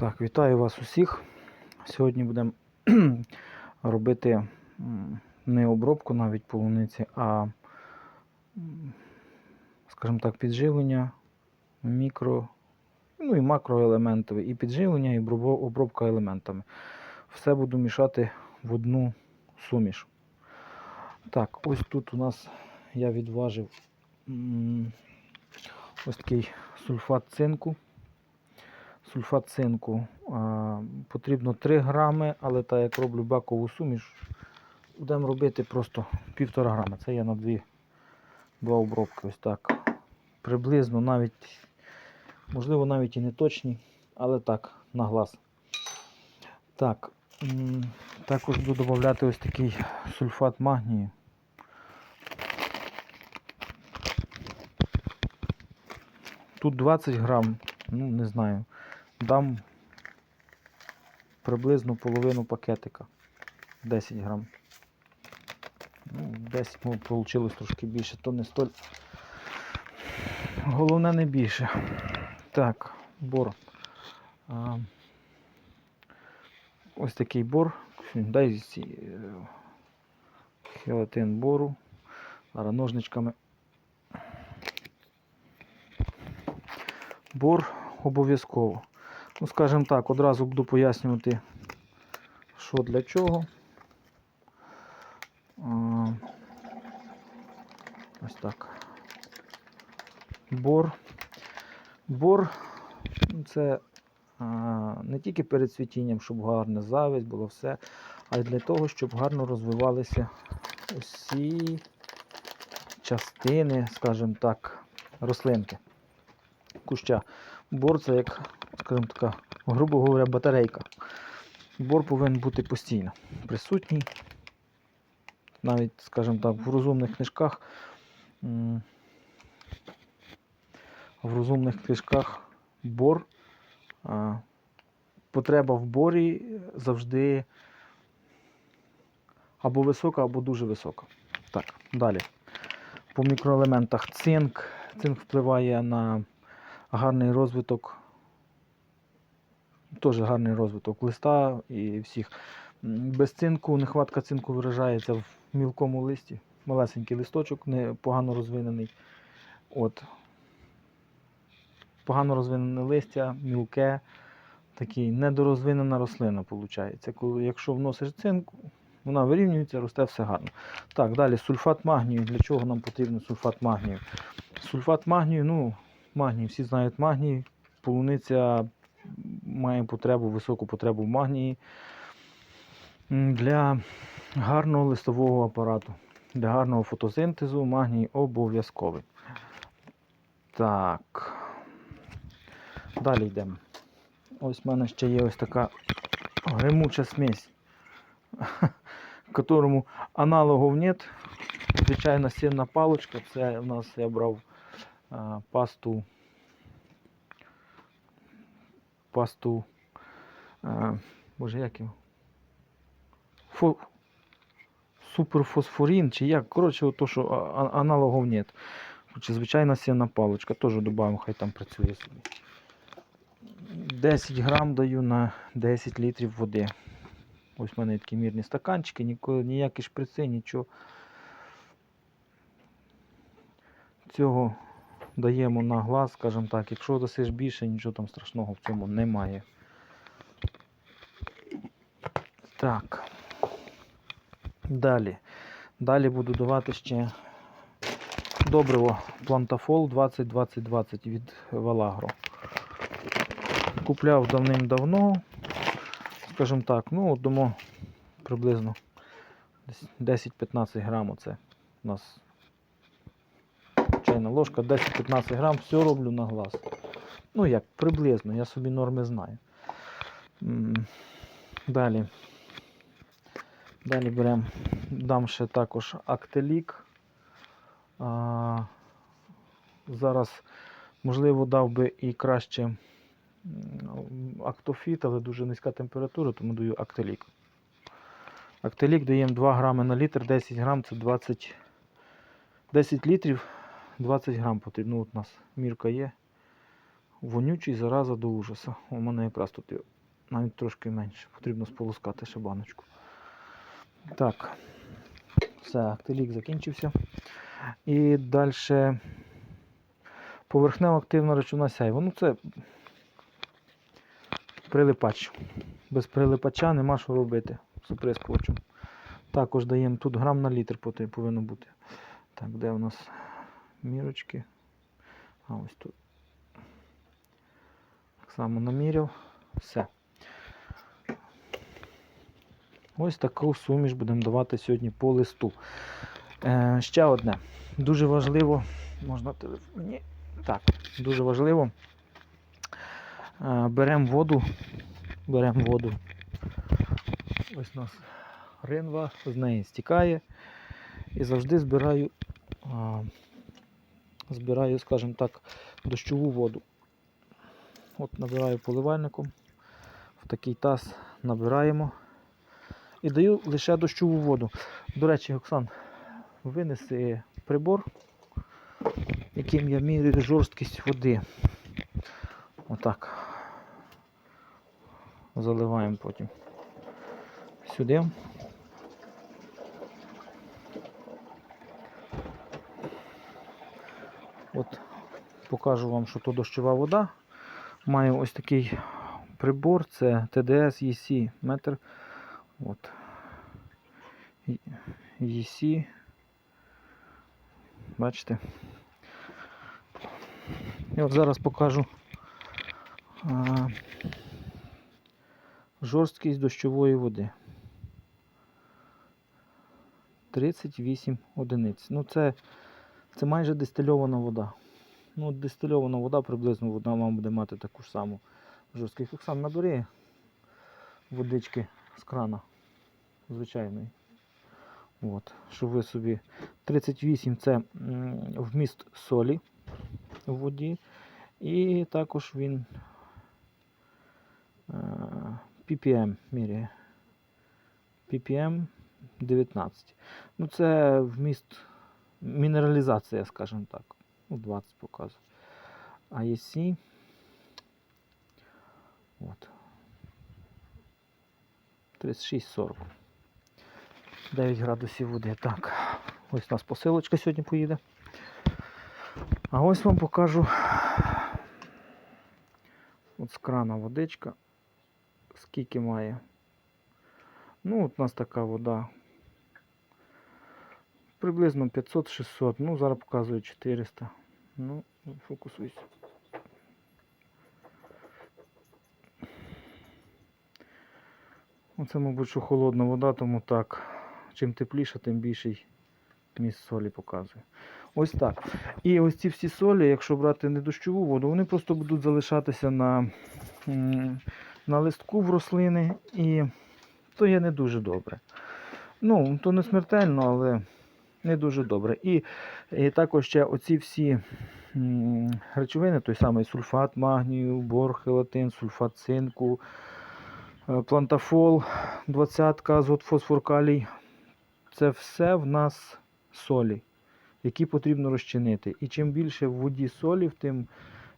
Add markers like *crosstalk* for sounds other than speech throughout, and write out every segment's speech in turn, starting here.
Так, вітаю вас усіх. Сьогодні будемо *clears throat* робити не обробку навіть полуниці, а, скажімо так, підживлення мікро, ну і макроелементове, і підживлення, і обробка елементами. Все буду мішати в одну суміш. Так, ось тут у нас я відважив ось такий сульфат цинку сульфат цинку потрібно 3 грами, але так як роблю бакову суміш, будемо робити просто 1,5 грами. Це я на дві, два обробки. Ось так. Приблизно навіть, можливо, навіть і не точні, але так, на глаз. Так, також буду додати ось такий сульфат магнію. Тут 20 грам, ну не знаю дам приблизно половину пакетика. 10 грам. Ну, десь вийшло трошки більше, то не столь. Головне не більше. Так, бор. А, ось такий бор. Дай е, хелатин бору. Зараз ножничками. Бор обов'язково. Ну, скажімо так, одразу буду пояснювати, що для чого. Ось так. Бор. Бор це не тільки перед цвітінням, щоб гарне завість було все, а й для того, щоб гарно розвивалися усі частини, скажімо так, рослинки, куща. Бор це як скажімо така, грубо говоря, батарейка. Бор повинен бути постійно присутній. Навіть, скажімо так, в розумних книжках. В розумних книжках бор. Потреба в борі завжди або висока, або дуже висока. Так, далі. По мікроелементах цинк. Цинк впливає на гарний розвиток Теж гарний розвиток листа і всіх. Без цинку, нехватка цинку виражається в мілкому листі. Малесенький листочок, не погано розвинений. От. Погано розвинене листя, мілке, такий недорозвинена рослина виходить. Якщо вносиш цинк, вона вирівнюється, росте все гарно. Так, далі сульфат магнію. Для чого нам потрібен сульфат магнію? Сульфат магнію, ну, магній, всі знають магній. Полуниця має потребу, високу потребу в магнії для гарного листового апарату. Для гарного фотосинтезу магній обов'язковий. Так. Далі йдемо. Ось в мене ще є ось така гримуча смесь, в *laughs* которому аналогов нет. Звичайна сінна паличка. Це у нас я брав а, пасту пасту. А, боже, як його? Фо... Суперфосфорін чи як? Коротше, то, що аналогов нет. Коротше, звичайна сінна паличка. Теж додамо, хай там працює собі. 10 грам даю на 10 літрів води. Ось в мене такі мірні стаканчики, ніко- ніякі шприци, нічого. Цього даємо на глаз, скажімо так, якщо досиш більше, нічого там страшного в цьому немає. Так. Далі. Далі буду давати ще добриво Плантафол 20-20-20 від Валагро. Купляв давним-давно, скажімо так, ну, от приблизно 10-15 грам. Оце у нас чайна ложка, 10-15 грам, все роблю на глаз. Ну як, приблизно, я собі норми знаю. Далі. Далі беремо, дам ще також актелік. А, зараз, можливо, дав би і краще актофіт, але дуже низька температура, тому даю актелік. Актелік даємо 2 грами на літр, 10 грам це 20, 10 літрів 20 грам потрібно. От у нас мірка є. вонючий зараза до ужаса. У мене якраз тут навіть трошки менше. Потрібно сполоскати ще баночку. Так. Все, актилік закінчився. І далі поверхнева активна речовина сяйва. Ну це прилипач. Без прилипача нема що робити з оприскувачем. Також даємо тут грам на літр повинно бути. Так, де у нас мірочки? А ось тут. Так само наміряв. Все. Ось таку суміш будемо давати сьогодні по листу. Е, ще одне. Дуже важливо, можна телефоні. Так, дуже важливо. Е, беремо воду. Беремо воду. Ось у нас ринва, з неї стікає. І завжди збираю, а, збираю, скажімо так, дощову воду. От набираю поливальником, в такий таз набираємо і даю лише дощову воду. До речі, Оксан, винеси прибор, яким я міряю жорсткість води. Отак. Заливаємо потім сюди. От покажу вам, що то дощова вода. Маю ось такий прибор, це ТДС EC метр. От. EC. Бачите? І от зараз покажу жорсткість дощової води. 38 одиниць. Ну це, це майже дистильована вода. Ну, дистильована вода приблизно вона вам буде мати таку ж саму жорсткість. Оксан, набери водички з крана звичайної. От, щоб ви собі 38 це вміст солі в воді. І також він е, ppm міряє. ppm 19. Ну, це вміст мінералізація, скажімо так. Ну, 20 показує. Єсі. От. 36-40. 9 градусів води. Так. Ось у нас посилочка сьогодні поїде. А ось вам покажу от з крана водичка. Скільки має. Ну, от у нас така вода. Приблизно 500-600. Ну, зараз показую 400. Ну, фокусуйся. Оце, мабуть, що холодна вода, тому так. Чим тепліше, тим більший міст солі показує. Ось так. І ось ці всі солі, якщо брати не дощову воду, вони просто будуть залишатися на, на листку в рослини, і то є не дуже добре. Ну, то не смертельно, але не дуже добре. І, і також ще оці всі речовини, той самий сульфат магнію, бор, хелатин, сульфат цинку, е, плантафол, 20 азот, фосфор, калій. Це все в нас солі, які потрібно розчинити. І чим більше в воді солі, тим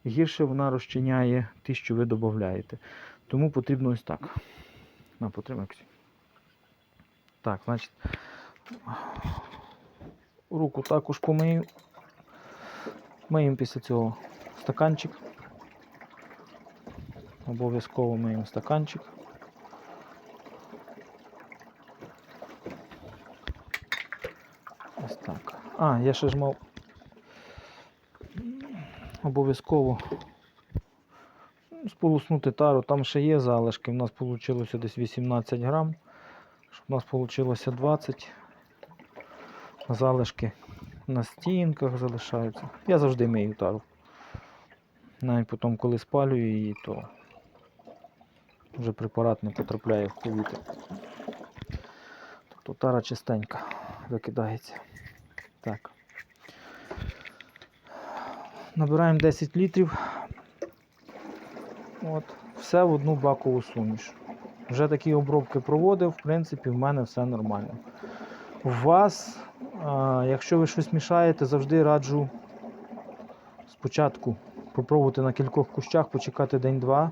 гірше вона розчиняє ті, що ви додаєте. Тому потрібно ось так. На, потримай. Так, значить, руку також помию. Миємо після цього стаканчик. Обов'язково миємо стаканчик. Ось так. А, я ще ж мав обов'язково сполоснути тару. Там ще є залишки. У нас вийшло десь 18 грам. Щоб у нас вийшло 20. Залишки на стінках залишаються. Я завжди мию тару. Навіть потім, коли спалюю її, то вже препарат не потрапляє в повітря. Тобто тара чистенька викидається. Так. Набираємо 10 літрів. От, все в одну бакову суміш. Вже такі обробки проводив, в принципі, в мене все нормально. У вас, якщо ви щось мішаєте, завжди раджу спочатку попробувати на кількох кущах, почекати день-два,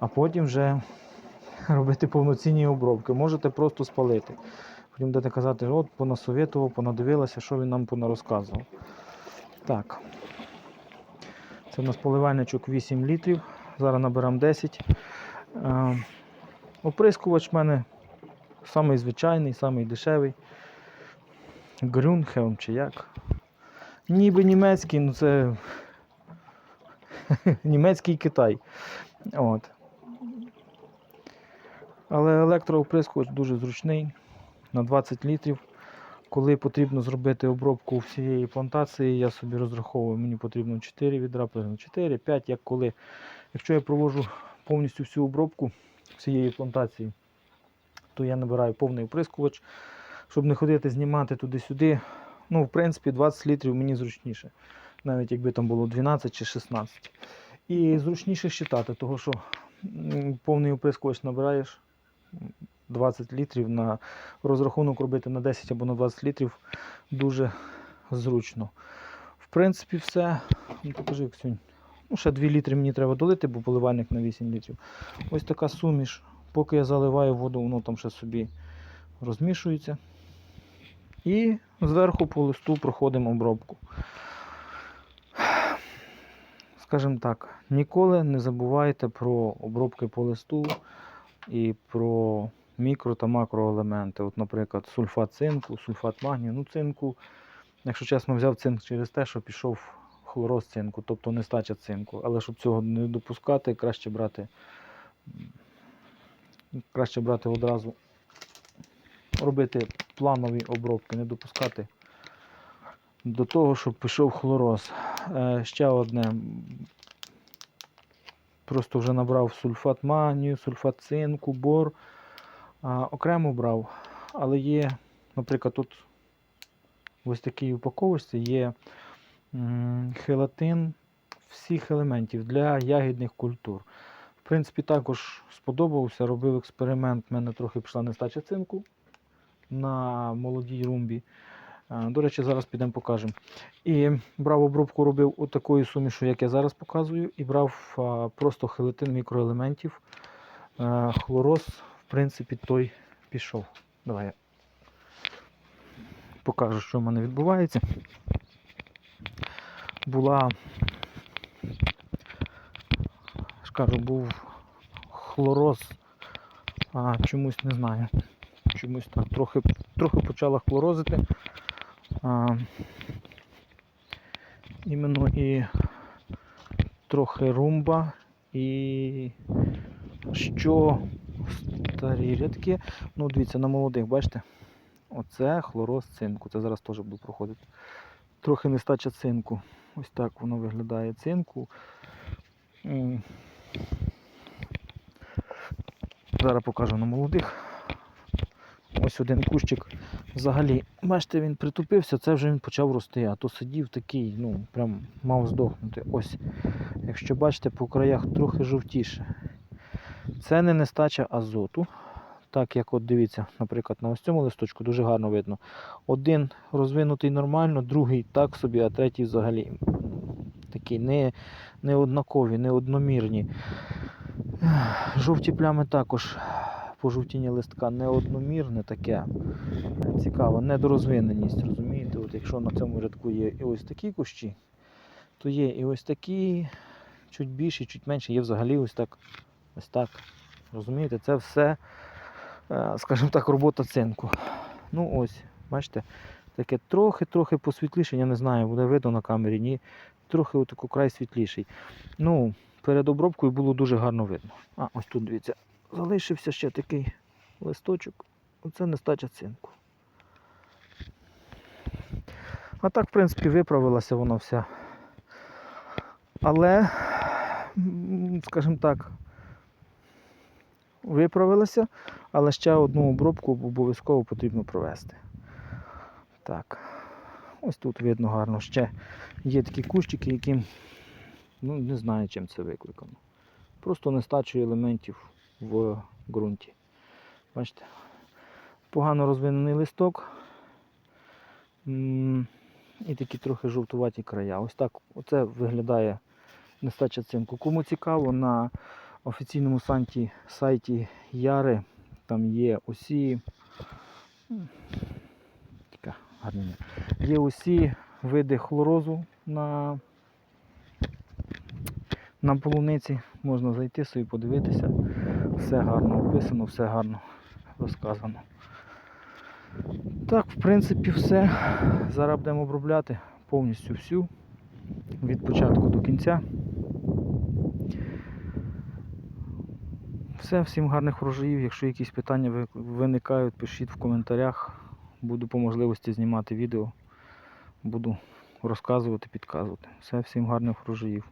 а потім вже *laughs* робити повноцінні обробки. Можете просто спалити. Потім будете казати, от понасовітував, понадивилася, що він нам понарозказував. Так. Це у нас поливальничок 8 літрів. Зараз наберемо 10. Е, Оприскувач в мене самий звичайний, самий дешевий. Грюнхелм чи як. Ніби німецький, ну це *laughs* німецький Китай. От. Але електрооприскувач дуже зручний на 20 літрів. Коли потрібно зробити обробку всієї плантації, я собі розраховую, мені потрібно 4 відра, 4, 5, як коли. Якщо я проводжу повністю всю обробку всієї плантації, то я набираю повний оприскувач, щоб не ходити знімати туди-сюди. Ну, в принципі, 20 літрів мені зручніше, навіть якби там було 12 чи 16. І зручніше считати, тому що повний оприскувач набираєш 20 літрів на розрахунок робити на 10 або на 20 літрів дуже зручно. В принципі, все. Ну, покажи, Ксюнь. Ну, ще 2 літри мені треба долити, бо поливальник на 8 літрів. Ось така суміш. Поки я заливаю воду, воно там ще собі розмішується. І зверху по листу проходимо обробку. Скажімо так, ніколи не забувайте про обробки по листу і про мікро та макроелементи. От, наприклад, сульфат цинку, сульфат магнію. Ну, цинку, якщо чесно, взяв цинк через те, що пішов хлороз цинку, тобто нестача цинку. Але щоб цього не допускати, краще брати, краще брати одразу, робити планові обробки, не допускати до того, щоб пішов хлороз. Е, ще одне. Просто вже набрав сульфат магнію, сульфат цинку, бор. Окремо брав, але є, наприклад, тут ось такій упаковочці є хелатин всіх елементів для ягідних культур. В принципі, також сподобався, робив експеримент, в мене трохи пішла нестача цинку на молодій румбі. До речі, зараз підемо покажемо. І брав обробку, робив у такої сумішу, як я зараз показую, і брав просто хелатин мікроелементів. А, хлороз, в принципі, той пішов. Давай я покажу, що в мене відбувається. Була, кажу, був хлороз, а чомусь не знаю. Чомусь так трохи, трохи почала хлорозити. А, іменно і трохи румба, і що старі рядки. Ну, дивіться, на молодих, бачите? Оце хлороз цинку. Це зараз теж буду проходити. Трохи нестача цинку. Ось так воно виглядає цинку. Зараз покажу на молодих. Ось один кущик. Взагалі, бачите, він притупився, це вже він почав рости, а то сидів такий, ну, прям мав здохнути. Ось, якщо бачите, по краях трохи жовтіше. Це не нестача азоту. Так як от дивіться, наприклад, на ось цьому листочку дуже гарно видно. Один розвинутий нормально, другий так собі, а третій взагалі такі не, не однакові, не одномірні. Жовті плями також пожовтіння листка неодномірне таке. Цікаво, недорозвиненість, розумієте? От якщо на цьому рядку є і ось такі кущі, то є і ось такі, чуть більші, чуть менші, є взагалі ось так. Ось так. Розумієте, це все, е, скажімо так, робота цинку. Ну ось, бачите, таке трохи-трохи посвітліше, я не знаю, буде видно на камері, ні. Трохи отако край світліший. Ну, перед обробкою було дуже гарно видно. А, ось тут дивіться, залишився ще такий листочок. Оце нестача цинку. А так, в принципі, виправилася вона вся. Але, скажімо так, виправилася, але ще одну обробку обов'язково потрібно провести. Так, ось тут видно гарно. Ще є такі кущики, яким ну, не знаю, чим це викликано. Просто нестачою елементів в ґрунті. Бачите? Погано розвинений листок. І такі трохи жовтуваті края. Ось так оце виглядає нестача цинку. Кому цікаво, на офіційному сайті, сайті Яри там є усі. Є усі види хлорозу на, на полуниці. Можна зайти собі подивитися. Все гарно описано, все гарно розказано. Так, в принципі, все. Зараз будемо обробляти повністю всю від початку до кінця. Все, всім гарних врожаїв. Якщо якісь питання виникають, пишіть в коментарях. Буду по можливості знімати відео. Буду розказувати, підказувати. Все, всім гарних врожаїв.